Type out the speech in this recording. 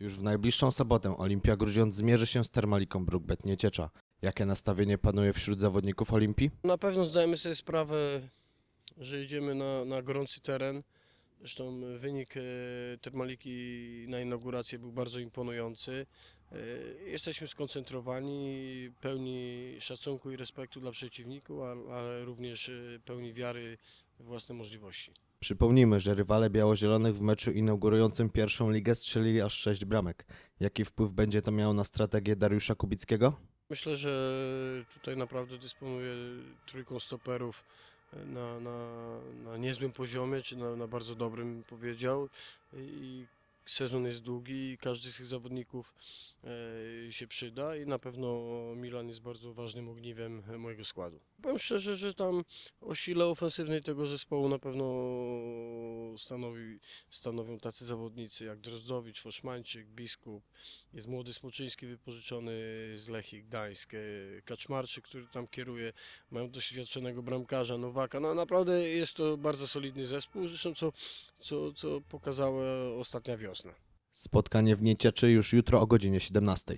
Już w najbliższą sobotę Olimpia Grudziądz zmierzy się z Termaliką Brookbet Nieciecza. Jakie nastawienie panuje wśród zawodników Olimpii? Na pewno zdajemy sobie sprawę, że idziemy na, na gorący teren. Zresztą wynik e, Termaliki na inaugurację był bardzo imponujący. E, Jesteśmy skoncentrowani, pełni szacunku i respektu dla przeciwników, ale, również e, pełni wiary w własne możliwości. Przypomnijmy, że rywale biało-zielonych w meczu inaugurującym pierwszą ligę strzelili aż 6 bramek. Jaki wpływ będzie to miało na strategię Dariusza Kubickiego? Myślę, że tutaj naprawdę dysponuje trójką stoperów na, na, na niezłym poziomie, czy na, na bardzo dobrym powiedział. I sezon jest długi i każdy z tych zawodników e, się przyda i na pewno Milan jest bardzo ważnym ogniwem mojego składu. Powiem szczerze, że tam o sile ofensywnej tego zespołu na pewno stanowi, stanowią tacy zawodnicy jak Drozdowicz, Foszmańczyk, Biskup, jest młody Smoczyński wypożyczony z Lechii Gdańsk, e, Kaczmarczyk, który tam kieruje, mają doświadczonego bramkarza Nowaka. No naprawdę jest to bardzo solidny zespół, zresztą co, co, co pokazała ostatnia wiosna. Spotkanie w Niecieczy już jutro o godzinie 17.